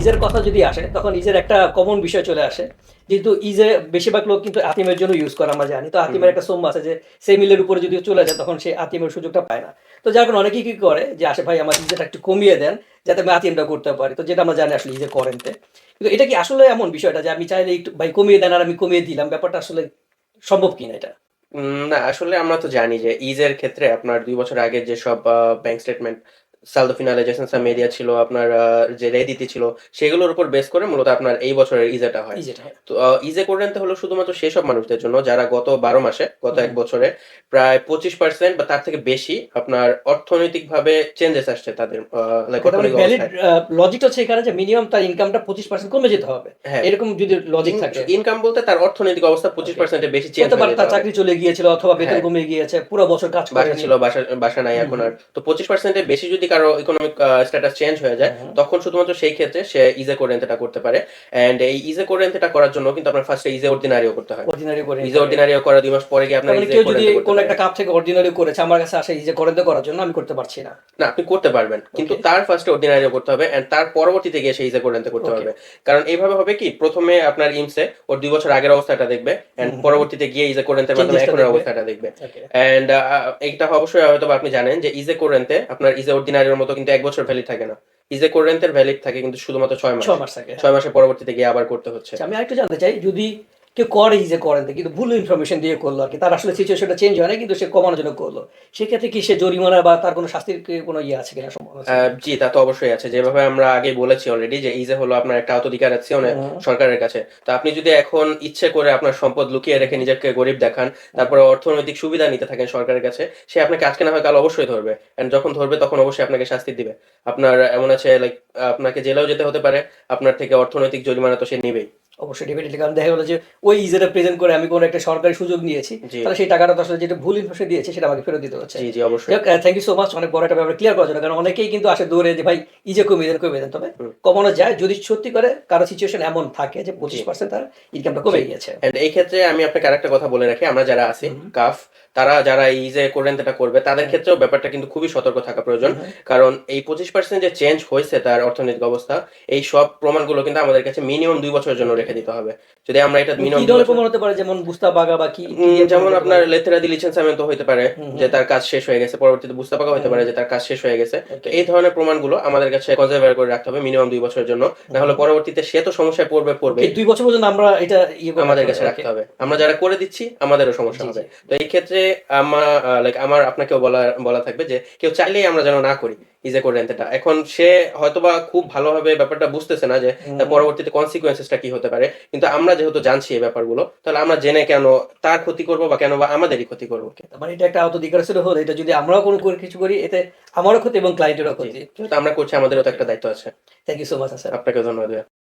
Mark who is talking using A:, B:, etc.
A: ইজের কথা যদি আসে তখন ইজের একটা কমন বিষয় চলে আসে। যেহেতু ইজে বেশিরভাগ লোক কিন্তু আতিমের জন্য ইউজ করে আমরা জানি। তো আতিমের একটা সোম আছে যে সেই মিলের উপরে যদি চলে যায় তখন সে আতিমের সুযোগটা পায় না। তো যার কারণে অনেকেই কি করে যে আসে ভাই আমার ইজেটা একটু কমিয়ে দেন যাতে আমি আতিমটা করতে পারি। তো যেটা আমরা জানি আসলে ইজে করেনতে কিন্তু এটা কি আসলে এমন বিষয়টা যে আমি চাইলে একটু ভাই কমিয়ে দেন আর আমি কমিয়ে দিলাম। ব্যাপারটা আসলে সম্ভব কিনা এটা?
B: উম, না আসলে আমরা তো জানি যে ইজের ক্ষেত্রে আপনার দুই বছর আগে যেসব ব্যাংক স্টেটমেন্ট সালদো মেডিয়া ছিল আপনার যে রেদিতি ছিল সেগুলোর উপর বেস করে মূলত আপনার এই বছরের ইজেটা হয়। তো ইজে কোরেন্তে হলো শুধুমাত্র সেসব মানুষদের জন্য যারা গত বারো মাসে গত এক বছরে প্রায় পঁচিশ পার্সেন্ট বা তার থেকে বেশি আপনার চেঞ্জেস আসছে তাদের।
A: লজিকটা হচ্ছে এখানে যে মিনিমাম তার ইনকামটা পঁচিশ পার্সেন্ট কমে যেতে হবে।
B: হ্যাঁ।
A: এরকম যদি লজিক থাকে।
B: ইনকাম বলতে তার অর্থনৈতিক অবস্থা পঁচিশ পার্সেন্টের বেশি চেঞ্জ
A: তার চাকরি চলে গিয়েছিল অথবা বেতন
B: হ্যাঁ।
A: কমে গিয়েছে পুরো বছর কাজ
B: বাসা ছিল বাসা বাসা নাই এখন আর। তো পঁচিশ পার্সেন্টের বেশি যদি কারও ইকোনমিক স্ট্যাটাস চেঞ্জ হয়ে যায়। তখন শুধুমাত্র সেই ক্ষেত্রে সে ইজে কোরেন্টেটা করতে পারে। এন্ড এই ইজে কোরেন্টেটা করার জন্য কিন্তু আপনার ফার্স্টে ইজে অর্ডিনারিও করতে হয়।
A: অর্ডিনারি করে
B: ইজে অর্ডিনারিও করা দুই মাস পরে গিয়ে আপনার ইজে
A: কেউ যদি কোন একটা কাপ থেকে অর্ডিনারি করেছে আমার কাছে আসে এই যে করে করার জন্য আমি করতে পারছি না।
B: না আপনি করতে পারবেন। কিন্তু তার ফার্স্টে অর্ডিনারিও করতে হবে এন্ড তার পরবর্তীতে গিয়ে সেই ইজে কোরেন্টে করতে. পারবে। কারণ এইভাবে হবে কি প্রথমে আপনার ইমসে ওর দুই বছর আগের অবস্থাটা দেখবে এন্ড পরবর্তীতে গিয়ে ইজে কোরেন্টের মাধ্যমে এখনের অবস্থাটা দেখবে। এন্ড এইটা অবশ্যই হয়তো আপনি জানেন যে ইজে কোরেন্টে আপনার ইজে অর্ডিনারির মতো কিন্তু এক বছর ভ্যালিড থাকে না। ইজে কোরেন্টের ভ্যালিড থাকে কিন্তু শুধুমাত্র ছয় মাস।
A: ছয় মাসে থাকে।
B: ছয় মাসের পরবর্তীতে গিয়ে আবার করতে হচ্ছে।
A: আচ্ছা, আমি আরেকটু জানতে চাই যদি কেউ করে যে করেন কিন্তু ভুল ইনফরমেশন দিয়ে করল আর কি। তার আসলে সিচুয়েশনটা চেঞ্জ হয় না কিন্তু সে কমানোর জন্য করল। সেক্ষেত্রে কি সে জরিমানা বা তার কোনো শাস্তির কোনো ইয়ে আছে কিনা
B: জি তা তো অবশ্যই আছে। যেভাবে আমরা আগে বলেছি অলরেডি যে ইজে হলো আপনার একটা অধিকার আছে অনেক সরকারের কাছে। তো আপনি যদি এখন ইচ্ছে করে আপনার সম্পদ লুকিয়ে রেখে নিজেকে গরিব দেখান তারপরে অর্থনৈতিক সুবিধা নিতে থাকেন সরকারের কাছে সে আপনাকে আজকে না হয় কাল অবশ্যই ধরবে। এন্ড যখন ধরবে তখন অবশ্যই আপনাকে শাস্তি দিবে। আপনার এমন আছে লাইক আপনাকে জেলেও যেতে হতে পারে আপনার থেকে অর্থনৈতিক জরিমানা তো সে নিবেই।
A: অবশ্যই ডেফিনেটলি কারণ দেখা গেলো যে ওই ইজেটা প্রেজেন্ট করে আমি কোনো একটা সরকারি সুযোগ নিয়েছি তাহলে সেই টাকাটা আসলে যেটা ভুল ইনফরমেশন দিয়েছে সেটা আমাকে ফেরত দিতে হচ্ছে।
B: জি জি অবশ্যই।
A: থ্যাংক ইউ সো মাচ অনেক বড় একটা ব্যাপার ক্লিয়ার করার জন্য কারণ অনেকেই কিন্তু আসে দৌড়ে যে ভাই ইজে কমিয়ে দেন কমিয়ে দেন। তবে কমানো যায় যদি সত্যি করে কারও সিচুয়েশন এমন থাকে যে পঁচিশ পার্সেন্ট তার ইনকামটা কমে গিয়েছে।
B: এই ক্ষেত্রে আমি আপনাকে আরেকটা কথা বলে রাখি আমরা যারা আছি। কাফ তারা যারা এই যে কোরেন্টটা করবে। তাদের ক্ষেত্রেও ব্যাপারটা কিন্তু খুবই সতর্ক থাকা প্রয়োজন কারণ এই পঁচিশ পার্সেন্ট যে চেঞ্জ হয়েছে তার অর্থনৈতিক অবস্থা এই সব প্রমাণগুলো কিন্তু আমাদের কাছে মিনিমাম দুই বছরের জন্য রেখে দিতে হবে। যদি আমরা এটা মিনিমাম
A: ধরনের প্রমাণ হতে পারে? যেমন বুস্তা বাগা বা কি
B: যেমন আপনার? লেতেরা দি লিচেন্সামেন্ট হতে পারে যে তার কাজ শেষ হয়ে গেছে। পরবর্তীতে বুঝতে পাকা হতে পারে যে তার কাজ শেষ হয়ে গেছে। তো এই ধরনের প্রমাণগুলো আমাদের কাছে কনজার্ভার করে রাখতে হবে মিনিমাম দুই বছরের জন্য। না হলে পরবর্তীতে সে তো সমস্যায় পড়বে পড়বে।
A: এই দুই বছর পর্যন্ত আমরা এটা ইয়ে
B: আমাদের কাছে রাখতে হবে। আমরা যারা করে দিচ্ছি আমাদেরও সমস্যা হবে। তো এই ক্ষেত্রে আমার লাইক আমার আপনাকেও বলা বলা থাকবে যে কেউ চাইলেই আমরা যেন না করি। ইজে করে রেন্টেটা এখন সে হয়তোবা খুব ভালোভাবে ব্যাপারটা বুঝতেছে না যে পরবর্তীতে কনসিকুয়েন্সেসটা কি হতে পারে। কিন্তু আমরা যেহেতু জানছি এই ব্যাপারগুলো তাহলে আমরা জেনে কেন তার ক্ষতি করব বা কেন বা আমাদেরই ক্ষতি করব
A: মানে এটা একটা অধিকার ছিল হলো। এটা যদি আমরাও কোনো কিছু করি এতে আমারও ক্ষতি এবং ক্লায়েন্টেরও ক্ষতি।
B: আমরা করছি আমাদেরও তো একটা দায়িত্ব আছে।
A: থ্যাংক ইউ সো মাচ
B: আপনাকে ধন্যবাদ।